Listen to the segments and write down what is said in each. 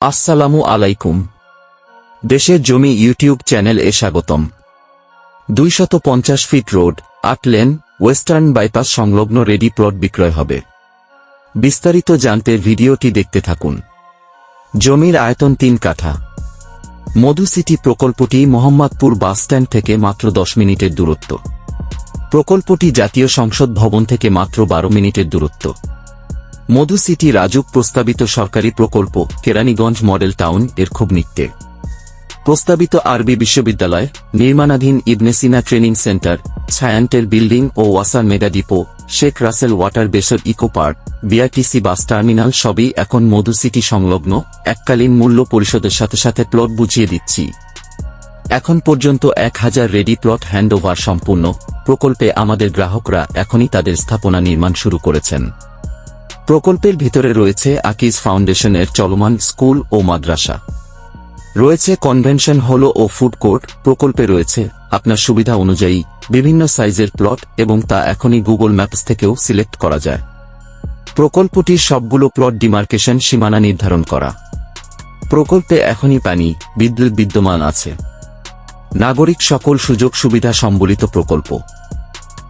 আসসালামু আলাইকুম। দেশের জমি ইউটিউব চ্যানেল এ স্বাগতম। দুইশত পঞ্চাশ ফিট রোড আট লেন ওয়েস্টার্ন বাইপাস সংলগ্ন রেডি প্লট বিক্রয় হবে। বিস্তারিত জানতে ভিডিওটি দেখতে থাকুন। জমির আয়তন তিন কাঠা। মধু সিটি প্রকল্পটি মোহাম্মদপুর বাসস্ট্যান্ড থেকে মাত্র দশ মিনিটের দূরত্ব। প্রকল্পটি জাতীয় সংসদ ভবন থেকে মাত্র বারো মিনিটের দূরত্ব। মধু সিটি রাজুক প্রস্তাবিত সরকারি প্রকল্প কেরানীগঞ্জ মডেল টাউন এর খুব নিকটে। প্রস্তাবিত আরবি বিশ্ববিদ্যালয়, নির্মাণাধীন ইবনেসিনা ট্রেনিং সেন্টার ছায়ান্টের বিল্ডিং ও ওয়াসার mega depot, Sheikh Russel water বেসর eco park, BRTC bus terminal সবই এখন মধু সিটি সংলগ্ন, এককালীন মূল্য পরিশোধের সাথে সাথে প্লট বুঝিয়ে দিচ্ছি। এখন পর্যন্ত এক হাজার রেডি প্লট হ্যান্ডওভার সম্পূর্ণ, প্রকল্পে আমাদের গ্রাহকরা এখনই তাদের স্থাপনা নির্মাণ শুরু করেছেন। প্রকল্পের ভিতরে রয়েছে আকিজ ফাউন্ডেশনের চলমান স্কুল ও মাদ্রাসা। রয়েছে কনভেনশন হল ও ফুড কোর্ট, প্রকল্পে রয়েছে আপনার সুবিধা অনুযায়ী বিভিন্ন সাইজের প্লট এবং তা এখনই গুগল ম্যাপস থেকেও সিলেক্ট করা যায়। প্রকল্পটির সবগুলো প্লট ডিমার্কেশন সীমানা নির্ধারণ করা। প্রকল্পে এখনই পানি বিদ্যুৎ বিদ্যমান আছে। নাগরিক সকল সুযোগ সুবিধা সম্বলিত প্রকল্প।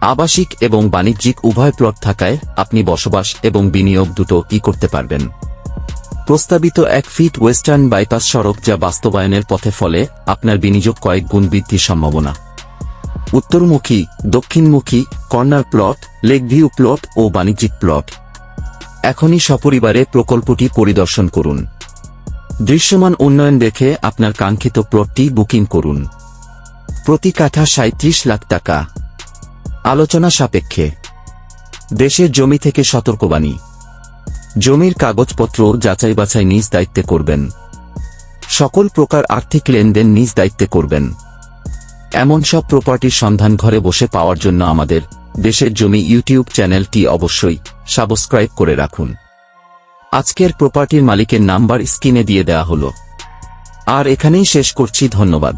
আবাসিক এবং বাণিজ্যিক উভয় প্লট থাকায় আপনি বসবাস এবং বিনিয়োগ দুটো ই করতে পারবেন। প্রস্তাবিত এক ফিট ওয়েস্টার্ন বাইপাস সড়ক যা বাস্তবায়নের পথে ফলে আপনার বিনিয়োগ কয়েক গুণ বৃদ্ধির সম্ভাবনা। উত্তরমুখী, দক্ষিণমুখী, corner plot, lake view plot ও বাণিজ্যিক প্লট। এখনই সপরিবারে প্রকল্পটি পরিদর্শন করুন। দৃশ্যমান উন্নয়ন দেখে আপনার কাঙ্ক্ষিত প্লটটি বুকিং করুন। প্রতি কাঠা সাঁত্রিশ লাখ টাকা। আলোচনা সাপেক্ষে। দেশের জমি থেকে সতর্কবাণী। জমির কাগজপত্র যাচাই বাছাই নিজ দায়িত্বে করবেন। সকল প্রকার আর্থিক লেনদেন নিজ দায়িত্বে করবেন। এমন সব প্রপার্টির সন্ধান ঘরে বসে পাওয়ার জন্য আমাদের দেশের জমি ইউটিউব চ্যানেলটি অবশ্যই সাবস্ক্রাইব করে রাখুন। আজকের প্রপার্টির মালিকের নাম্বার স্ক্রিনে দিয়ে দেওয়া হলো। আর এখানেই শেষ করছি, ধন্যবাদ।